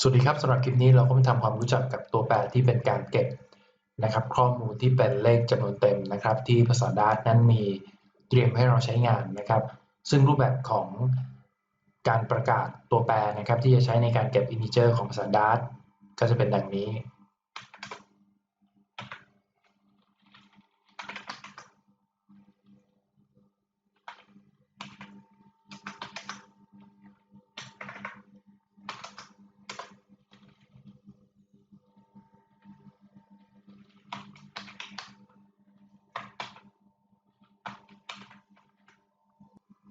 สวัสดีครับสำหรับคลิปนี้เราก็มาทำความรู้จักกับตัวแปรที่เป็นการเก็บนะครับ ข้อมูลที่เป็นเลขจำนวนเต็มนะครับ ที่ภาษาดาร์ตนั้นมีเตรียมให้เราใช้งานนะครับ ซึ่งรูปแบบของการประกาศตัวแปรนะครับ ที่จะใช้ในการเก็บอินทิเจอร์ของภาษาดาร์ตก็จะเป็นดังนี้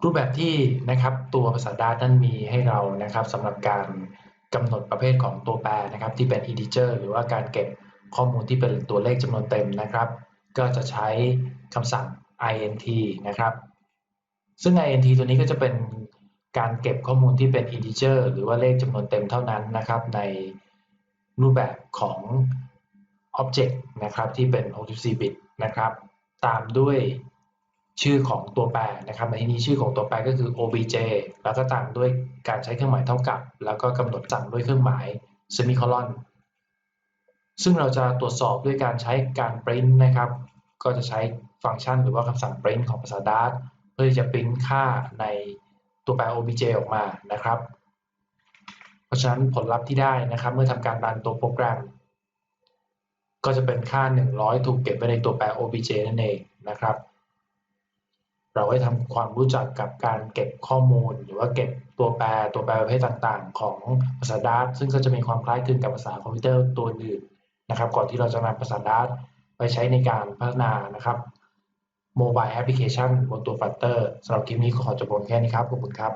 รูปแบบที่นะครับตัวภาษาดาร์นั้นมีให้เรานะครับสำหรับการกำหนดประเภทของตัวแปรนะครับ ที่เป็น integer หรือว่าการเก็บข้อมูลที่เป็นตัวเลขจำนวนเต็มนะครับ ก็จะใช้คำสั่ง int นะครับ ซึ่ง int ตัวนี้ก็จะเป็นการเก็บข้อมูลที่เป็น integer หรือว่าเลขจำนวนเต็มเท่านั้นนะครับ ในรูปแบบของ object นะครับที่เป็น 64 bit นะครับ ตามด้วย ชื่อของตัวแปรนะครับ ในที่นี้ชื่อของตัวแปรก็คือ obj แล้วก็ตามด้วยการใช้เครื่องหมายเท่ากับ แล้วก็กำหนดสั่งด้วยเครื่องหมาย semicolon ซึ่งเราจะตรวจสอบด้วยการใช้การ print นะครับ ก็จะใช้ฟังก์ชันหรือว่าคำสั่ง print ของภาษา Dart เพื่อที่จะ print ค่าในตัวแปร obj ออกมานะครับ เพราะฉะนั้นผลลัพธ์ที่ได้นะครับ เมื่อทำการรันตัวโปรแกรม ก็จะเป็นค่า 100 ถูกเก็บไว้ในตัวแปร obj นั่นเองนะครับ เราให้ทำความรู้จักกับการเก็บข้อมูล หรือว่าเก็บตัวแปรตัวแปรประเภทต่างๆ ของภาษาดาร์ซึ่งก็จะมีความคล้ายคลึงกับภาษาคอมพิวเตอร์ตัวอื่นนะครับ ก่อนที่เราจะนำภาษาดาร์ไปใช้ในการพัฒนานะครับโมบายแอปพลิเคชันบนตัวฟัตเตอร์สำหรับคลิปนี้ขอจบลงแค่นี้ครับ ขอบคุณครับ